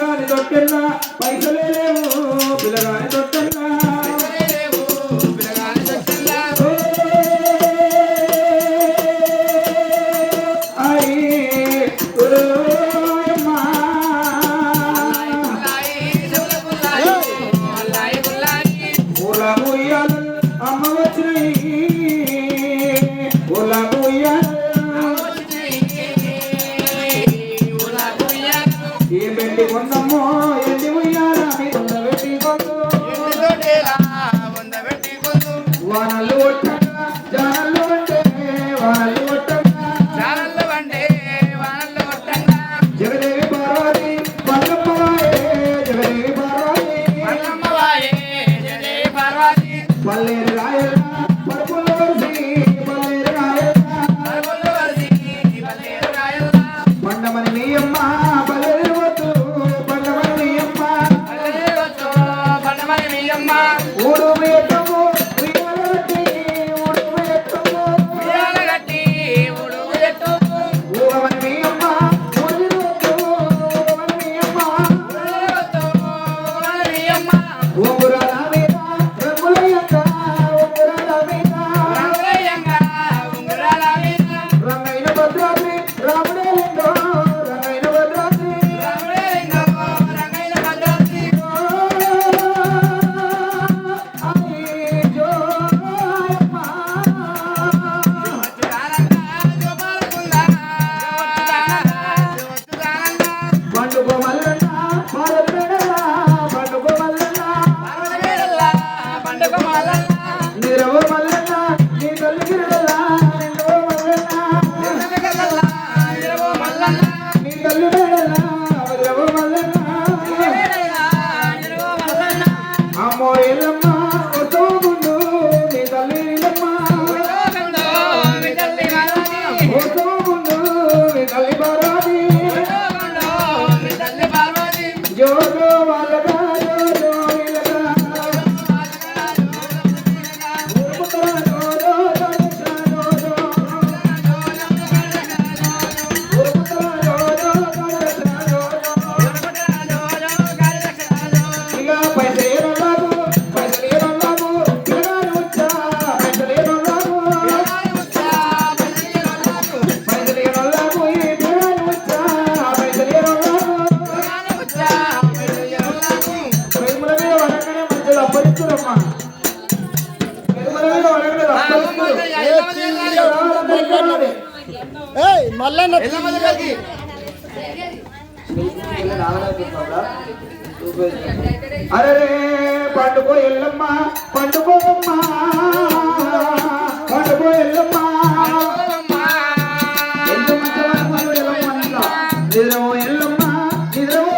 రాని దొట్టెల్లా పైసలే ఉండబెట్టి కొందమ్మో ఎన్ని ఉయ్యారా ఉండబెట్టి కొందు ఉండబెట్టి కొందు వానలు ఒట్టగా జానలు Tumi, tumi. అరే పండుకో ఎల్లమ్మ పండుకోమ్మా పండుకో ఎల్లమ్మ. నిద్రమో ఎల్లమ్మ నిద్రమో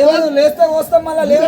ఏం లేస్తే వస్తాం మళ్ళీ లేదు